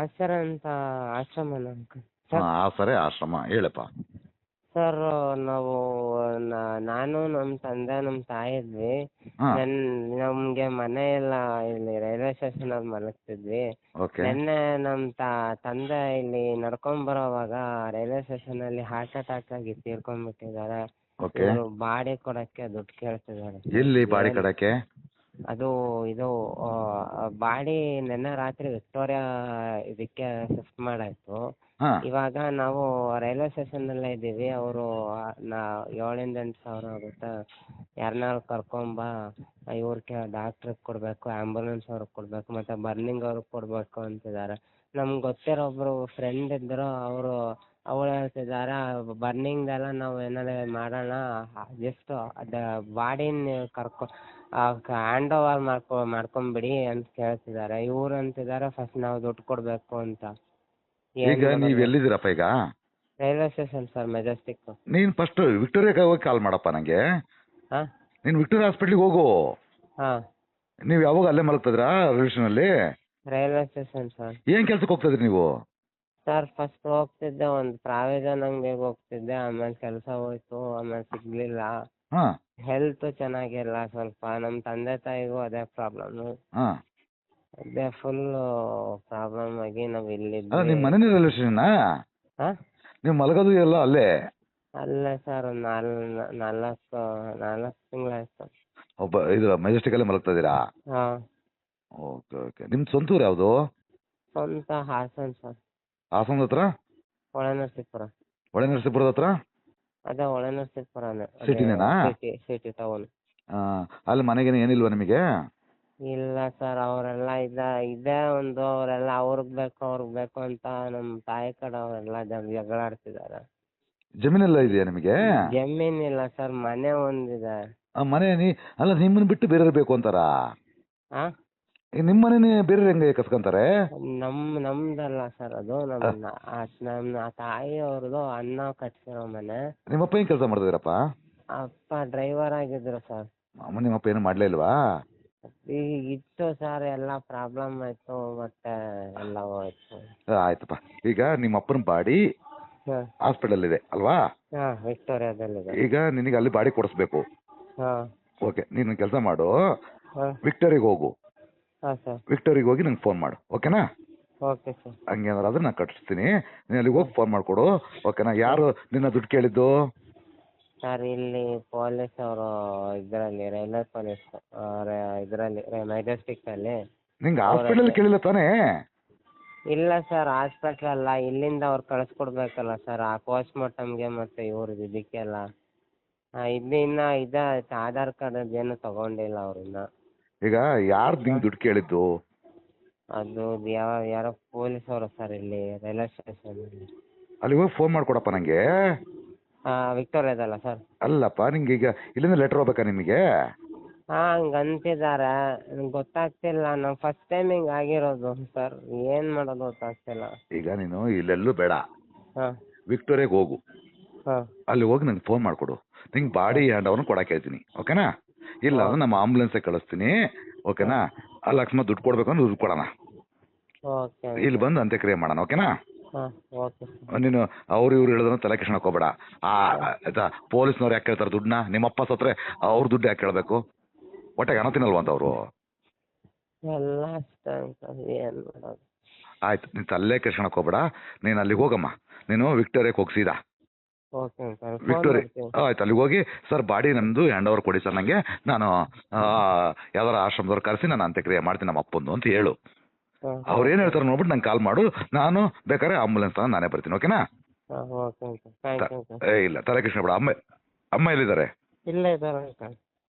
ಆಸರ ಅಂತ ಆಶ್ರಮನ ಅಂಕಲ್. ಹಾಂ ಆಸರೆ ಆಶ್ರಮ ಹೇಳಪ್ಪ. ಸರ್ ನಾವು ನಾ- ನಾನು ನಮ್ಮ ತಂದೆ ನಮ್ಮ ತಾಯಿ ಇದ್ವಿ. ನಮ್ಗೆ ನನ್ ನಮಗೆ ಮನೆ ಎಲ್ಲ ಇಲ್ಲಿ ರೈಲ್ವೆ ಸ್ಟೇಷನ್ ಅಲ್ಲಿ ಮಲಗ್ತಿದ್ವಿ. ಓಕೆ. ನಿನ್ನೆ ನಮ್ಮ ತಂದೆ ಇಲ್ಲಿ ನಡ್ಕೊಂಡ್ ಬರೋವಾಗ ರೈಲ್ವೆ ಸ್ಟೇಷನ್ ಅಲ್ಲಿ ಹಾರ್ಟ್ ಅಟ್ಯಾಕ್ ಆಗಿ ತೀರ್ಕೊಂಡ್ಬಿಟ್ಟಿದ್ದಾರೆ. ಓಕೆ. ಇವರು ಬಾಡಿ ಕೊಡಕ್ಕೆ ದುಡ್ಡು ಕೇಳ್ತಿದ್ದಾರೆ. ಎಲ್ಲಿ ಬಾಡಿ ಕಡಕ್ಕೆ? ಅದು ಇದು ಬಾಡಿ ನಿನ್ನೆ ರಾತ್ರಿ ವಿಕ್ಟೋರಿಯಾ ಇದಕ್ಕೆ ಶಿಫ್ಟ್ ಮಾಡಾಯ್ತು. ಹಾಂ. ಇವಾಗ ನಾವು ರೈಲ್ವೆ ಸ್ಟೇಷನ್ ಅಲ್ಲೇ ಇದ್ದೀವಿ. ಅವರು ನಾ ಏಳರಿಂದ ಎಂಟು ಸಾವಿರ ಆಗುತ್ತೆ. ಯಾರನ್ನಾರು ಕರ್ಕೊಂಬಾ ಇವ್ರಿಗೆ ಡಾಕ್ಟ್ರಿಗೆ ಕೊಡ್ಬೇಕು ಆ್ಯಂಬುಲೆನ್ಸ್ ಅವ್ರಿಗೆ ಕೊಡ್ಬೇಕು ಮತ್ತು ಬರ್ನಿಂಗ್ ಅವ್ರಿಗೆ ಕೊಡ್ಬೇಕು ಅಂತಿದ್ದಾರೆ. ನಮ್ಗೆ ಗೊತ್ತಿರೋ ಒಬ್ಬರು ಫ್ರೆಂಡ್ ಇದ್ದರು ಅವರು ಅವಳು ಬರ್ನಿಂಗ್ ಬರ್ನಿಂಗ್ದೆಲ್ಲ ನಾವು ಏನಾರ ಮಾಡೋಣ ಜಸ್ಟ್ ಅದು ಬಾಡಿನ ಕರ್ಕೊ ಹ್ಯಾಂಡ್ ಓವರ್ ಮಾಡ್ಕೊ ಮಾಡ್ಕೊಂಬಿಡಿ ಅಂತ ಕೇಳ್ತಿದಾರೆ ಇವ್ರು ಅಂತಿದ್ದಾರೆ ಫಸ್ಟ್ ನಾವು ದುಡ್ಡು ಕೊಡ್ಬೇಕು ಅಂತ. ಈಗ? ನೀವು ಎಲ್ಲಿದ್ದೀರಪ್ಪ ಈಗ? Railway station sir Majestic. ನೀನು ಫಸ್ಟ್ ವಿಕ್ಟೋರಿಯಾಗೆ ಹೋಗಿ ಕಾಲ್ ಮಾಡಪ್ಪ ನನಗೆ ಹಾಂ? ನೀನು ವಿಕ್ಟೋರಿಯಾ ಹಾಸ್ಪಿಟ್ಲಿಗೆ ಹೋಗು. ಹಾಂ. ನೀವು ಯಾವಾಗ ಅಲ್ಲೇ ಮಲಗ್ತಿದ್ರಾ ರಿಲೇಷನಲ್ಲಿ ರೈಲ್ವೆ ಸ್ಟೇಷನ್ ಸರ್. ಏನ್ ಕೆಲ್ಸಕ್ಕೆ ಹೋಗ್ತಿದ್ರಿ ನೀವು? ಸರ್ ಫಸ್ಟ್ ಹೋಗ್ತಿದ್ದೆ ಒಂದು ಪ್ರಾವಿಷನ್ ಅಂಗಡಿಗೆ ಹೋಗ್ತಿದ್ದೆ ಆಮೇಲೆ ಕೆಲಸ ಹೋಯ್ತು ಆಮೇಲೆ ಸಿಗ್ಲಿಲ್ಲ. ಹಾ. ಹೆಲ್ತ್ ಚೆನ್ನಾಗಿಲ್ಲ ಸ್ವಲ್ಪ ನಮ್ಮ ತಂದೆ ತಾಯಿಗೂ ಅದೇ ಪ್ರಾಬ್ಲಮ್. ಹಾ. ಅದೇ ಫುಲ್ ಪ್ರಾಬ್ಲಮ್ ಆಗಿ ನಾವು ಅಲ್ಲ ಇಲ್ಲಿದ್ವಿ ನಿಮ್ಮ ಮನೇನೇ ರೈಲ್ವೆ ಹಾಂ? ನೀವು ಮಲಗೋದು ಎಲ್ಲ ಅಲ್ಲೇ? ಅಲ್ಲ ಸರ್ ಒಂದು ನಾಲ್ ನಾಲ್ಕು ನಾಲ್ಕು ತಿಂಗಳಾಯ್ತು ಒಬ್ಬ ಇದು ಮೆಜೆಸ್ಟಿಕಲ್ಲೇ ಮಲಗ್ತಾ ಇದ್ದೀರಾ? ಹಾಂ. Okay okay. ನಿಮ್ಮ ಸ್ವಂತ ಊರು ಯಾವುದು? ಸ್ವಂತ ಹಾಸನ್ ಸರ್. ಹಾಸನದ ಹತ್ರ? ಒಳ ನರಸೀಪುರದ ಹತ್ರ? ಅದೇ ಹೊಳೆನರಸೀಪುರನೇ ಸಿಟಿನೇನಾ? ಸಿಟಿ ಸಿಟಿ ಟೌನ್ ಆ, ಅಲ್ಲಿ ಮನೆಗೇನು ಏನಿಲ್ವಾ ನಿಮಗೆ? ಇಲ್ಲ ಸರ್ ಅವರೆಲ್ಲ ಇದ ಇದೇ ಒಂದು ಅವರೆಲ್ಲ ಅವ್ರಿಗೆ ಬೇಕು ಅವ್ರಿಗೆ ಬೇಕು ಅಂತ ನಮ್ಮ ತಾಯಿ ಕಡೆ ಅವರೆಲ್ಲ ಜಗಳ ಆಡ್ತಿದ್ದಾರೆ ಜಮೀನೆಲ್ಲ ಇದೆಯಾ ನಿಮಗೆ? ಜಮೀನಿಲ್ಲ ಸರ್ ಮನೆ ಒಂದಿದೆ. ಆ ಮನೆ ನೀ ಅಲ್ಲ ನಿಮ್ಮನ್ನ ಬಿಟ್ಟು ಬೇರೆ ಬೇಕು ಅಂತಾರಾ? ಆ? ನಿಮ್ಮ ಮನೆನೇ ಬೇರೆ ಹೆಂಗೆ ಕಸ್ಕೊಂತಾರೆ? ನಮ್ ನಮ್ದಲ್ಲ ಸರ್ ಅದು. ನಮ್ಮ ನಮ್ಮ ತಾಯಿ ಅವ್ರದ್ದು ಅಣ್ಣ ಕಟ್ಸಿರೋ ಮನೆ. ನಿಮ್ಮಪ್ಪ ಏನು ಕೆಲಸ ಮಾಡ್ತಿದ್ದೀರಪ್ಪ ಅಪ್ಪ ಡ್ರೈವರ್ ಆಗಿದ್ರು ಸರ್. ಅಮ್ಮ ನಿಮ್ಮಪ್ಪ ಏನು ಮಾಡ್ಲೇ ಇಲ್ವಾ? ಈಗ ಇತ್ತು ಸರ್ ಎಲ್ಲ ಪ್ರಾಬ್ಲಮ್ ಆಯ್ತು ಮತ್ತೆ ಎಲ್ಲ ಹೋಯ್ತು. ಆ, ಆಯ್ತಪ್ಪ. ಈಗ ನಿಮ್ಮ ಅಪ್ಪನ ಬಾಡಿ ಹಾಂ. ಹಾಸ್ಪಿಟಲ್ ಇದೆ ಅಲ್ವಾ? ವಿಕ್ಟೋರಿಯಾದಲ್ಲಿ ವಿಕ್ಟೋರಿಯಾದಲ್ಲಿದೆ. ಈಗ ನಿನಗೆ ಅಲ್ಲಿ ಬಾಡಿ ಕೊಡಿಸ್ಬೇಕು. ಹಾಂ. ಓಕೆ ನೀನು ಕೆಲಸ ಮಾಡು. ಹಾಂ. ವಿಕ್ಟೋರಿಗೆ ಹೋಗು. ಹಾಂ ಸರ್. ವಿಕ್ಟೋರಿಗೆ ಹೋಗಿ ನಂಗೆ ಫೋನ್ ಮಾಡು. ಓಕೆನಾ ಓಕೆ ಸರ್ ಹಂಗೇನಾದ್ರು ಆದ್ರೆ ನಾನು ಕಟ್ಟಿಸ್ತೀನಿ ನೀನು ಅಲ್ಲಿಗೆ ಹೋಗಿ ಫೋನ್ ಮಾಡಿಕೊಡು. ಓಕೆನಾ ಯಾರು ನಿನ್ನ ದುಡ್ಡು ಕೇಳಿದ್ದು? ಸರ್ ಇಲ್ಲಿ ಪೊಲೀಸ್ ಅವರು ಇದರಲ್ಲಿ ರೈಲ್ವೆ ಪೊಲೀಸ್ ಇದರಲ್ಲಿ ಮೆಜೆಸ್ಟಿಕ್ಕಲ್ಲಿ ನಿಂಗೆ ಹಾಸ್ಪಿಟಲ್ ಕೇಳಿಲ್ಲ ತಾನೇ? ಇಲ್ಲ ಸರ್ ಹಾಸ್ಪಿಟ್ಲ್ ಅಲ್ಲ. ಇಲ್ಲಿಂದ ಅವ್ರು ಕಳಿಸ್ಕೊಡ್ಬೇಕಲ್ಲ ಸರ್ ಆ ಪೋಸ್ಟ್ ಮಾರ್ಟಮ್ಗೆ ಮತ್ತೆ ಇವ್ರದ್ದು ಇದಕ್ಕೆಲ್ಲ. ಹಾಂ ಇದು ಇನ್ನು ಇದು ಆಧಾರ್ ಕಾರ್ಡ್ ಏನು ತಗೊಂಡಿಲ್ಲ ಅವ್ರು ಇನ್ನು. ಈಗ ಯಾರು ನಿಂಗೆ ದುಡ್ಡು ಕೇಳಿದ್ದು? ಅದು ಯಾವ ಯಾರೋ ಪೊಲೀಸ್ ಅವರು ಸರ್ ಇಲ್ಲಿ ರೈಲ್ವೆ ಸ್ಟೇಷನಲ್ಲಿ ಅಲ್ಲಿಗೆ ಹೋಗಿ ಫೋನ್ ಮಾಡ್ಕೊಡಪ್ಪ ನನಗೆ ವಿಕ್ಟೋರಿಯಾ ವಿಕ್ಟೋರಿಯಾದಲ್ಲ ಸರ್. ಅಲ್ಲಪ್ಪ ನಿಂಗೆ ಈಗ ಇಲ್ಲಿಂದ ಲೆಟರ್ ಹೋಗ್ಬೇಕಾ ನಿಮಗೆ? ಹಾಂ ಹಂಗ ನಂಗೆ ಗೊತ್ತಾಗ್ತಿಲ್ಲ. ನಾವು ಫಸ್ಟ್ ಟೈಮ್ ಹಿಂಗೆ ಆಗಿರೋದು ಸರ್. ಏನು ಮಾಡೋದು ಗೊತ್ತಾಗ್ತಿಲ್ಲ. ಈಗ ನೀನು ಇಲ್ಲೆಲ್ಲೂ ಬೇಡ. ಹಾಂ. ವಿಕ್ಟೋರಿಯಾಗೆ ಹೋಗು. ಹಾಂ. ಅಲ್ಲಿ ಹೋಗಿ ನಂಗೆ ಫೋನ್ ಮಾಡ್ಕೊಡು. ನಿಂಗೆ ಬಾಡಿ ಹ್ಯಾಂಡ್ ಓವರ್ನ ಕೊಡಕ್ಕೆ ಹೇಳ್ತೀನಿ. ಓಕೆನಾ? ಇಲ್ಲ ಅಂದ್ರೆ ನಮ್ಮ ಆಂಬುಲೆನ್ಸೇ ಕಳಿಸ್ತೀನಿ. ಓಕೆನಾ ಅಲ್ಲಿ ಅಕಸ್ಮಾತ್ ದುಡ್ಡು ಕೊಡ್ಬೇಕು ಅಂದ್ರೆ ದುಡ್ಡು ಕೊಡೋಣ. ಓಕೆ ಇಲ್ಲಿ ಬಂದು ಅಂತ್ಯಕ್ರಿಯೆ ಮಾಡೋಣ ಓಕೆನಾ ಹಾಂ ಓಕೆ. ನೀನು ಅವ್ರು ಇವ್ರು ಹೇಳಿದ್ರು ತಲೆ ಕೆಡ್ಸ್ಕೊಳಕ್ ಹೋಗ್ಬೇಡ. ಆ ಆಯ್ತಾ ಪೊಲೀಸ್ನವ್ರು ಯಾಕೆ ಕೇಳ್ತಾರೆ ದುಡ್ಡನ್ನ? ನಿಮ್ಮಪ್ಪ ಸತ್ರೆ ಅವ್ರ ದುಡ್ಡು ಯಾಕೆ ಕೇಳಬೇಕು? ಹೊಟ್ಟೆಗೆ ಅನ್ನ ತಿನ್ನಲ್ವಾ ಅಂತ ಅವರು? ಎಲ್ಲ ಅಷ್ಟೇ ಸರ್ ಏನು ಮಾಡೋದು. ಆಯ್ತು ನೀನು ತಲೆ ಕೆಡ್ಸ್ಕೊಳಕ್ ಹೋಗ್ಬೇಡ. ನೀನು ಅಲ್ಲಿಗೆ ಹೋಗಮ್ಮ. ನೀನು ವಿಕ್ಟೋರಿಯಾಕ್ಕೆ ಹೋಗಿ ಸೀದಾ. Okay sir Victoria. ಆಯ್ತು ಅಲ್ಲಿಗೆ ಹೋಗಿ ಸರ್ ಬಾಡಿ ನಮ್ಮದು ಹ್ಯಾಂಡ್ ಓವರ್ ಕೊಡಿ ಸರ್ ನನಗೆ ನಾನು ಯಾವ್ದಾರ ಆಶ್ರಮದವ್ರು ಕರೆಸಿ ನಾನು ಅಂತ್ಯಕ್ರಿಯೆ ಮಾಡ್ತೀನಿ ನಮ್ಮ ಅಪ್ಪಂದು ಅಂತ ಹೇಳು. ಅವ್ರು ಏನು ಹೇಳ್ತಾರೆ ನೋಡ್ಬಿಟ್ಟು ನಂಗೆ ಕಾಲ್ ಮಾಡು. ನಾನು ಬೇಕಾದ್ರೆ ಆಂಬುಲೆನ್ಸ್ ತಗೊಂಡು ನಾನೇ ಬರ್ತೀನಿ ಓಕೆನಾ ಹಾಂ okay sir. Thank you sir. ಏ ಇಲ್ಲ ತಲೆ ಬಿಡು ಅಮ್ಮ ಅಮ್ಮ ಎಲ್ಲಿದ್ದಾರೆ? ಇಲ್ಲೇ ಇದ್ದಾರೆ ಸರ್.